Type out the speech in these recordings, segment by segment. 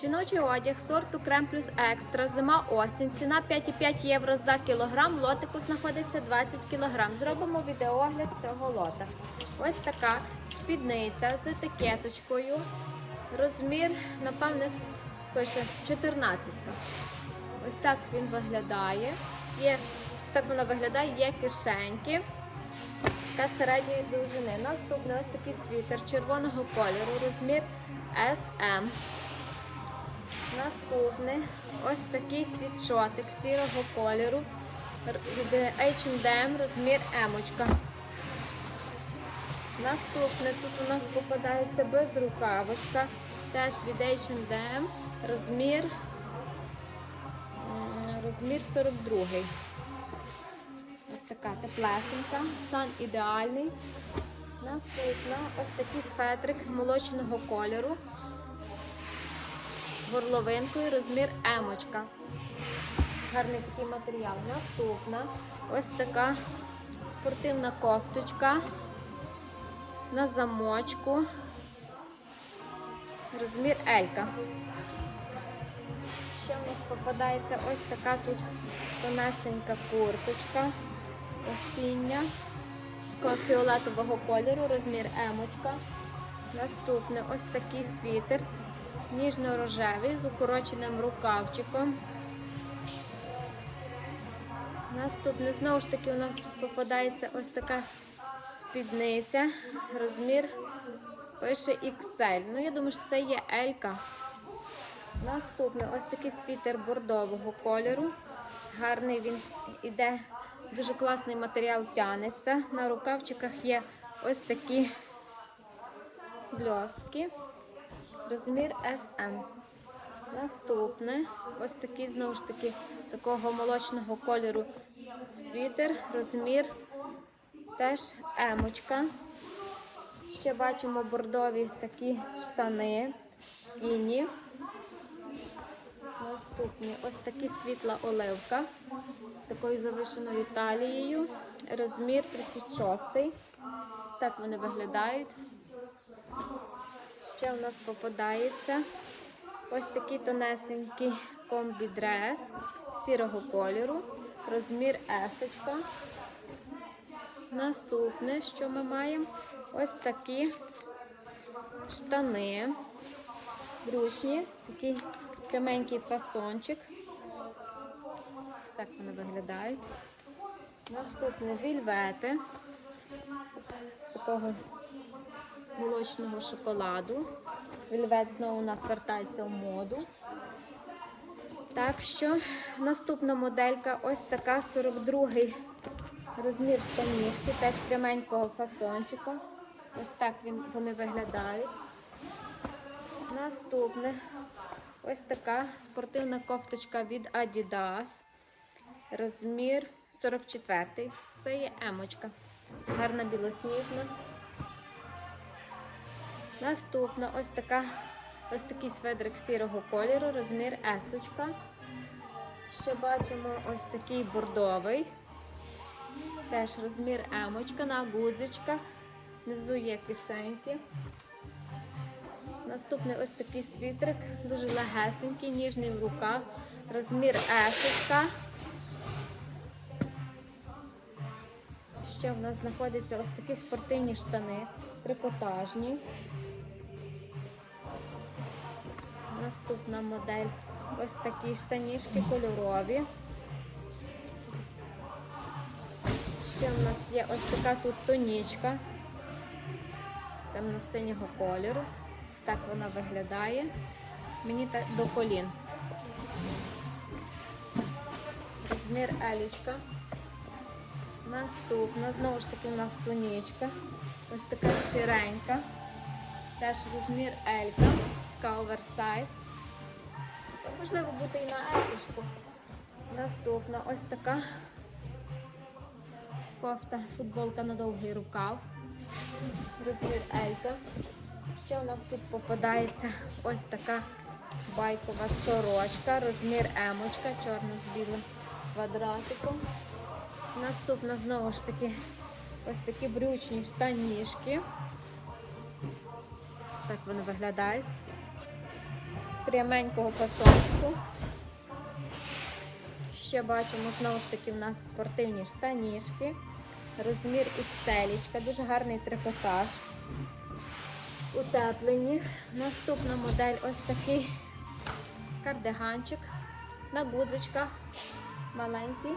Жіночий одяг сорту Крем плюс екстра, зима осінь. Ціна 5,5 євро за кілограм. Лотику знаходиться 20 кілограм. Зробимо відеоогляд цього лота. Ось така спідниця з етикеточкою. Розмір, напевне, пише 14. Ось так він виглядає. Є, ось так вона виглядає, є кишеньки та середньої довжини. Наступний ось такий світер червоного кольору, розмір SM. Наступний ось такий світшотик сірого кольору від H&M, розмір емочка. Наступне тут у нас попадається безрукавочка, теж від H&M, розмір, розмір 42. Ось така теплесенька, стан ідеальний. Наступна ось такий светрик молочного кольору горловинкою, розмір емочка. Гарний такий матеріал. Наступна ось така спортивна кофточка на замочку. Розмір Елька. Ще в нас попадається ось така тут тонесенька курточка осіння фіолетового кольору, розмір емочка. Наступне ось такий світер, ніжно-рожевий з укороченим рукавчиком. Наступне, знову ж таки, у нас тут попадається ось така спідниця, розмір пише XL. Ну, я думаю, що це є Елька. Наступне ось такий світер бордового кольору. Гарний він іде, дуже класний матеріал тянеться. На рукавчиках є ось такі бльостки. Розмір SM. Наступне ось такий знову ж таки такого молочного кольору світер, розмір теж емочка. Ще бачимо бордові такі штани, скіні. Наступні ось такі світла оливка з такою завишеною талією. Розмір 36. Ось так вони виглядають. Ще у нас попадається ось такий тонесенький комбі-дрес сірого кольору. Розмір есочка. Наступне, що ми маємо? Ось такі штани брючні, такий пряменький фасончик. Ось так вони виглядають. Наступне вільвети такого молочного шоколаду. Вільвет знову у нас вертається в моду. Так що наступна моделька ось така 42-й розмір штанішки, теж пряменького фасончику. Ось так він, вони виглядають. Наступне ось така спортивна кофточка від Adidas. Розмір 44. Це є емочка. Гарна білосніжна. Наступна ось така ось такий сведрик сірого кольору, розмір есочка. Ще бачимо ось такий бордовий. Теж розмір емочка на гудзичках. Внизу є кишеньки. Наступний ось такий світрик, дуже легесенький, ніжний в руках. Розмір есочка. Ще в нас знаходяться ось такі спортивні штани, трикотажні. Наступна модель. Ось такі штанішки кольорові. Ще в нас є ось така тут тонічка. Темно-синього кольору. Ось так вона виглядає. Мені так до колін. Розмір елічка. Наступна, знову ж таки, у нас тонічка. Ось така сіренька. Теж розмір Елька. Така оверсайз. Можливо бути і на есочку. Наступна ось така кофта, футболка на довгий рукав. Розмір Елька. Ще у нас тут попадається ось така байкова сорочка, розмір емочка, чорна з білим квадратиком. Наступна знову ж таки ось такі брючні штанішки. Ось так вони виглядають. пряменького фасончику. Ще бачимо знову ж таки в нас спортивні штанішки. Розмір XL, дуже гарний трикотаж. Утеплені. Наступна модель ось такий кардиганчик на гудзичках. Маленький.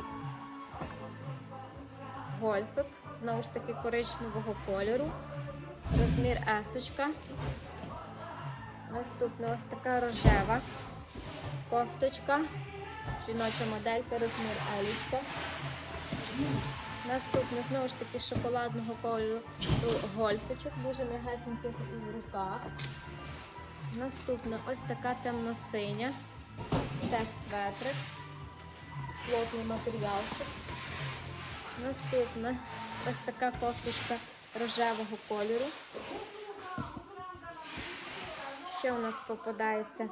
Гольфик. Знову ж таки коричневого кольору. Розмір есочка. Наступна ось така рожева кофточка. Жіноча моделька, розмір елічка. Наступне знову ж таки шоколадного кольору гольфичок, дуже м'ягесеньких в руках. Наступна ось така темно-синя, теж светрик, плотний матеріалчик. Наступна. Ось така кофточка рожевого кольору. Ще у нас попадається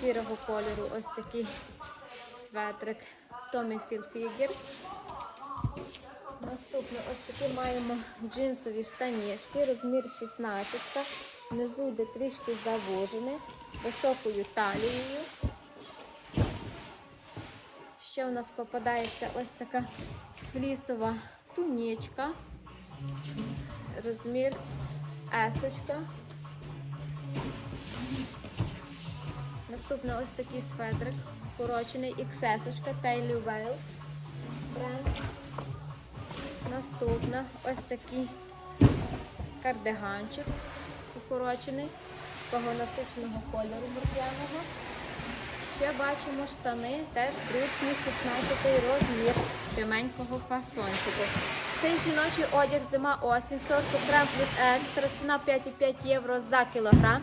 сірого кольору. Ось такий светрик. Tommy Hilfiger. Наступне. Ось такі маємо джинсові штанішки, розмір 16, внизу йде трішки завужене, високою талією. Ще у нас попадається ось така флісова тунічка, розмір есочка. Наступне ось такий светрик, укорочений XS, Taylor Vale бренд. Наступна ось такий кардиганчик укорочений, того насиченого кольору морквяного. Ще бачимо штани, теж брючний 16 розмір пряменького фасончику. Цей жіночий одяг зима осінь, сорту крем плюс екстра, ціна 5,5 євро за кілограм.